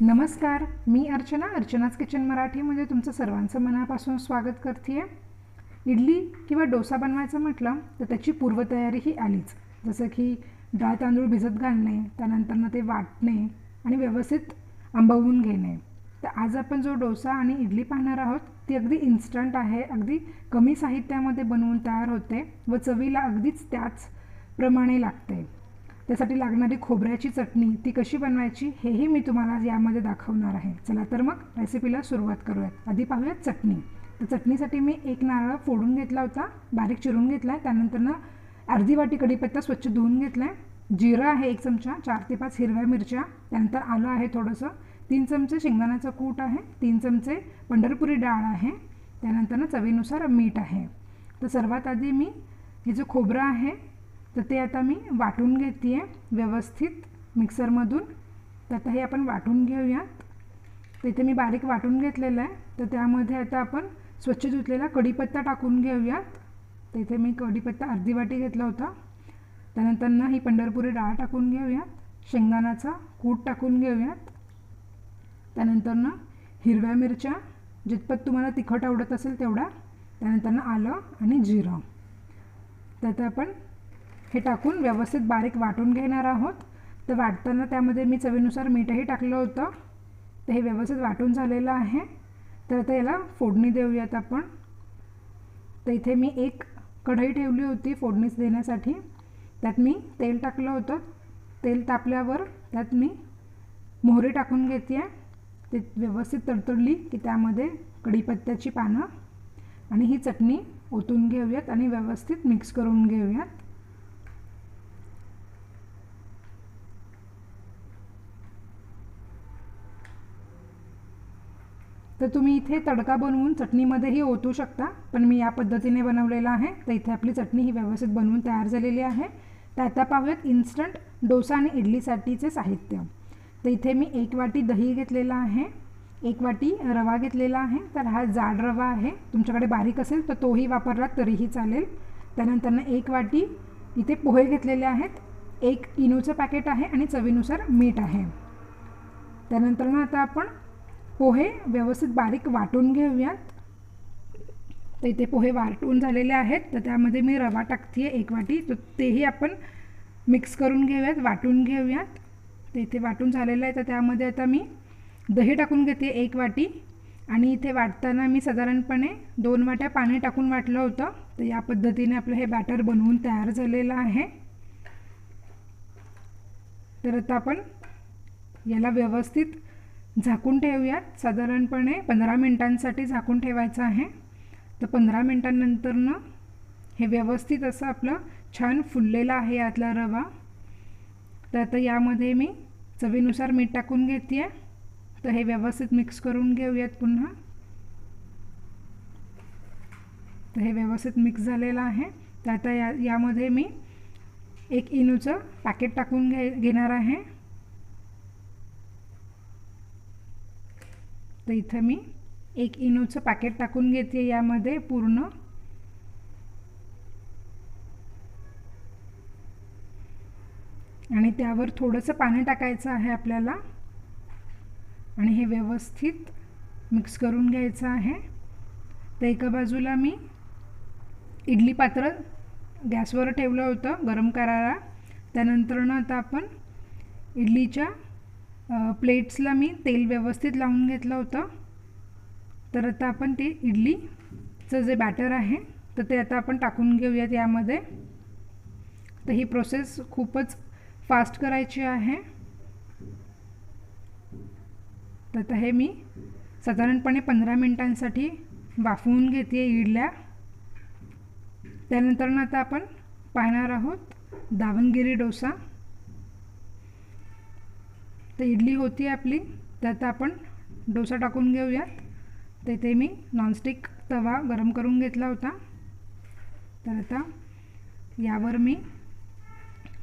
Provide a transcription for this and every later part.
नमस्कार मी अर्चना अर्चनाच किचन मराठीमध्ये तुमचं सर्वांचं मनापासून स्वागत करते इडली किंवा डोसा बनवायचं म्हटलं तर त्याची पूर्वतयारी ही आलीच. जसं की डाळ तांदूळ भिजत घालणे त्यानंतरनं ते वाटणे आणि व्यवस्थित आंबवून घेणे. तर आज आपण जो डोसा आणि इडली पाहणार आहोत ती अगदी इन्स्टंट आहे अगदी कमी साहित्यामध्ये बनवून तयार होते व चवीला अगदीच त्याच प्रमाणे लागते. त्यासाठी लागणारी खोबऱ्याची चटणी ती कशी बनवायची हेही मी तुम्हाला यामध्ये दाखवणार आहे. चला तर मग रेसिपीला सुरुवात करूयात. आधी पाहूयात चटणी. तर चटणीसाठी मी एक नारळ फोडून घेतला होता बारीक चिरून घेतला आहे त्यानंतरनं अर्धी वाटी कढीपत्ता स्वच्छ धुवून घेतला आहे जिरं आहे एक चमचा चार ते पाच हिरव्या मिरच्या त्यानंतर आलं आहे थोडंसं. तीन चमचे शेंगदाण्याचं कूट आहे तीन चमचे पंढरपुरी डाळ आहे त्यानंतरनं चवीनुसार मीठ आहे. तर सर्वात आधी मी हे जे खोबरं आहे तर ते आता मी वाटून घेते आहे व्यवस्थित मिक्सरमधून. तर आता हे आपण वाटून घेऊयात. तर इथे मी बारीक वाटून घेतलेलं आहे. तर त्यामध्ये आता आपण स्वच्छ धुतलेला कढीपत्ता टाकून घेऊयात. तर इथे मी कढीपत्ता अर्धी वाटी घेतला होता. त्यानंतर ना ही पंढरपुरी डाळ टाकून घेऊयात. शेंगदाण्याचा कूट टाकून घेऊयात. त्यानंतरनं हिरव्या मिरच्या जितपत तुम्हाला तिखट आवडत असेल तेवढा. त्यानंतरनं आलं आणि जिरं. तर आता आपण हे टाकून व्यवस्थित बारीक वाटून घेणार आहोत. तर वाटताना त्यामध्ये मी चवीनुसार मीठही टाकलं होतं. तर हे व्यवस्थित वाटून झालेलं आहे. तर आता याला फोडणी देऊयात आपण. तर इथे मी एक कढई ठेवली होती फोडणीच देण्यासाठी. त्यात मी तेल टाकलं होतं. तेल तापल्यावर त्यात मी मोहरी टाकून घेते आहे. ते व्यवस्थित तडतडली की त्यामध्ये कढीपत्त्याची पानं आणि ही चटणी ओतून घेऊयात आणि व्यवस्थित मिक्स करून घेऊयात. तर तुम्ही इथे तडका बनवून चटणीमध्येही ओतू शकता. पण मी या पद्धतीने बनवलेलं आहे. तर इथे आपली चटणी ही व्यवस्थित बनवून तयार झालेली आहे. तर आता पाहूयात इन्स्टंट डोसा आणि इडलीसाठीचे साहित्य. तर इथे मी एक वाटी दही घेतलेला आहे. एक वाटी रवा घेतलेला आहे. तर हा जाड रवा आहे. तुमच्याकडे बारीक असेल तर तोही वापरला तरीही चालेल. त्यानंतरनं एक वाटी इथे पोहे घेतलेले आहेत. एक इनोचं पॅकेट आहे आणि चवीनुसार मीठ आहे. त्यानंतरनं आता आपण पोहे व्यवस्थित बारीक वाटून घेऊयात. तर इथे पोहे वाटून झालेले आहेत. तर त्यामध्ये मी रवा टाकते आहे एक वाटी. तर तेही आपण मिक्स करून घेऊयात वाटून घेऊयात. तर इथे वाटून झालेलं आहे. तर त्यामध्ये आता मी दही टाकून घेते एक वाटी. आणि इथे वाटताना मी साधारणपणे दोन वाट्या पाणी टाकून वाटलं होतं. तर या पद्धतीने आपलं हे बॅटर बनवून तयार झालेलं आहे. तर आता आपण याला व्यवस्थित झाकून ठेवूयात. साधारणपणे पंधरा मिनटांसाठी झाकून ठेवायचं आहे. तर पंधरा मिनटांनंतरनं हे व्यवस्थित असं आपलं छान फुललेलं आहे यातला रवा. तर आता यामध्ये मी चवीनुसार मीठ टाकून घेते आहे. तर हे व्यवस्थित मिक्स करून घेऊयात पुन्हा. तर हे व्यवस्थित मिक्स झालेलं आहे. तर आता या यामध्ये मी एक इनूचं पॅकेट टाकून घे घेणार आहे. तर इथं मी एक इनोचं पॅकेट टाकून घेते यामध्ये पूर्ण. आणि त्यावर थोडंसं पाणी टाकायचं आहे आपल्याला. आणि हे व्यवस्थित मिक्स करून घ्यायचं आहे. तर एका बाजूला मी इडली पात्र गॅसवर ठेवलं होतं गरम करायला. त्यानंतरनं आता आपण इडलीच्या प्लेट्सला मी तेल व्यवस्थित लावून घेतलं होतं. तर आता आपण ते इडलीचं जे बॅटर आहे तर ते आता आपण टाकून घेऊयात यामध्ये. तर ही प्रोसेस खूपच फास्ट करायची आहे. तर आता हे मी साधारणपणे पंधरा मिनटांसाठी वाफवून घेते इडल्या. त्यानंतर आता आपण पाहणार आहोत दावणगिरी डोसा. तर इडली होती आपली त्यात आपण डोसा टाकून घेऊयात तर इथे मी नॉनस्टिक तवा गरम करून घेतला होता. तर आता यावर मी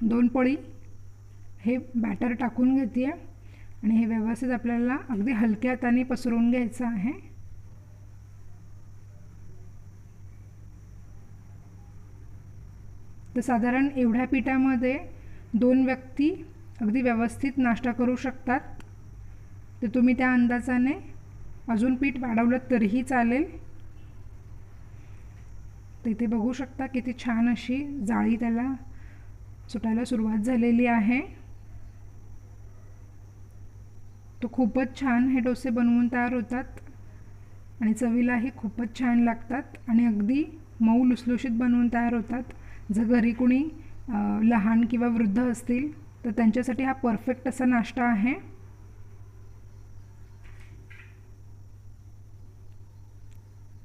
दोन पोळी हे बॅटर टाकून घेते आहे आणि हे व्यवस्थित आपल्याला अगदी हलक्या हाताने पसरवून घ्यायचं आहे. तर साधारण एवढ्या पिठामध्ये दोन व्यक्ती अगदी व्यवस्थित नाश्ता करू शकतात. तर तुम्ही त्या अंदाजाने अजून पीठ वाढवलं तरीही चालेल. तर इथे बघू शकता किती छान अशी जाळी त्याला सुटायला सुरुवात झालेली आहे. तो खूपच छान हे डोसे बनवून तयार होतात आणि चवीलाही खूपच छान लागतात आणि अगदी मऊ लुसलुशीत बनवून तयार होतात. जर घरी कुणी लहान किंवा वृद्ध असतील तर त्यांच्यासाठी हा परफेक्ट असा नाश्ता आहे.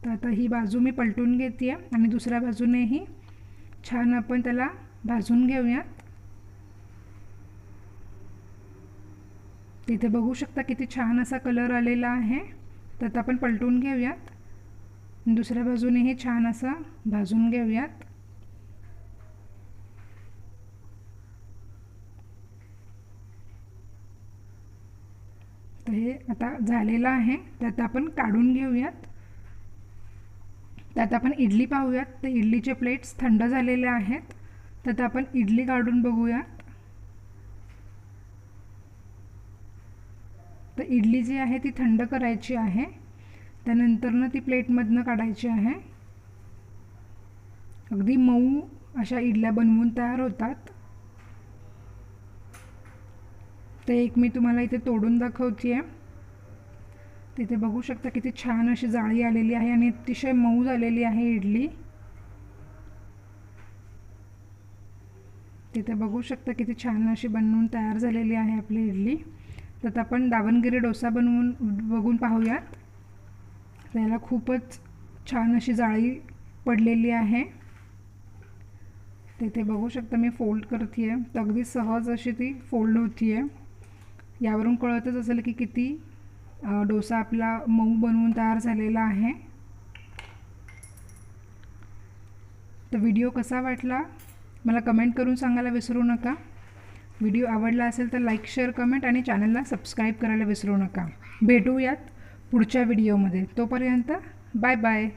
तर आता ही बाजू मी पलटून घेते आहे आणि दुसऱ्या बाजूनेही छान आपण त्याला भाजून घेऊयात. तिथे बघू शकता किती छान असा कलर आलेला आहे. तर आता आपण पलटून घेऊयात. दुसऱ्या बाजूनेही छान असा भाजून घेऊयात. तर हे आता झालेलं आहे. त्यात आपण काढून घेऊयात. त्यात आपण इडली पाहूयात. तर इडलीचे प्लेट्स थंड झालेले आहेत. त्यात आपण इडली काढून बघूयात. तर इडली जी आहे ती थंड करायची आहे. त्यानंतरनं ती प्लेटमधनं काढायची आहे. अगदी मऊ अशा इडल्या बनवून तयार होतात. ते एक मी तुम्हाला इथे तोडून दाखवते आहे तिथे बघू शकता किती छान अशी जाळी आलेली आहे आणि अतिशय मऊ झालेली आहे इडली. तिथे बघू शकता किती छान अशी बनवून तयार झालेली आहे आपली इडली. तर आपण दावणगिरी डोसा बनवून बघून पाहूयात. त्याला खूपच छान अशी जाळी पडलेली आहे. तिथे बघू शकता मी फोल्ड करते आहे तर अगदी सहज अशी ती फोल्ड होती आहे यावरून कळतच असेल की किती डोसा आपला मऊ बनवून तयार झालेला आहे. तर व्हिडिओ कसा वाटला? मला कमेंट करून सांगायला विसरू नका. व्हिडिओ आवडला असेल तर लाईक शेअर कमेंट आणि चॅनलला सबस्क्राईब करायला विसरू नका. भेटूयात पुढच्या व्हिडिओमध्ये. तोपर्यंत बाय बाय.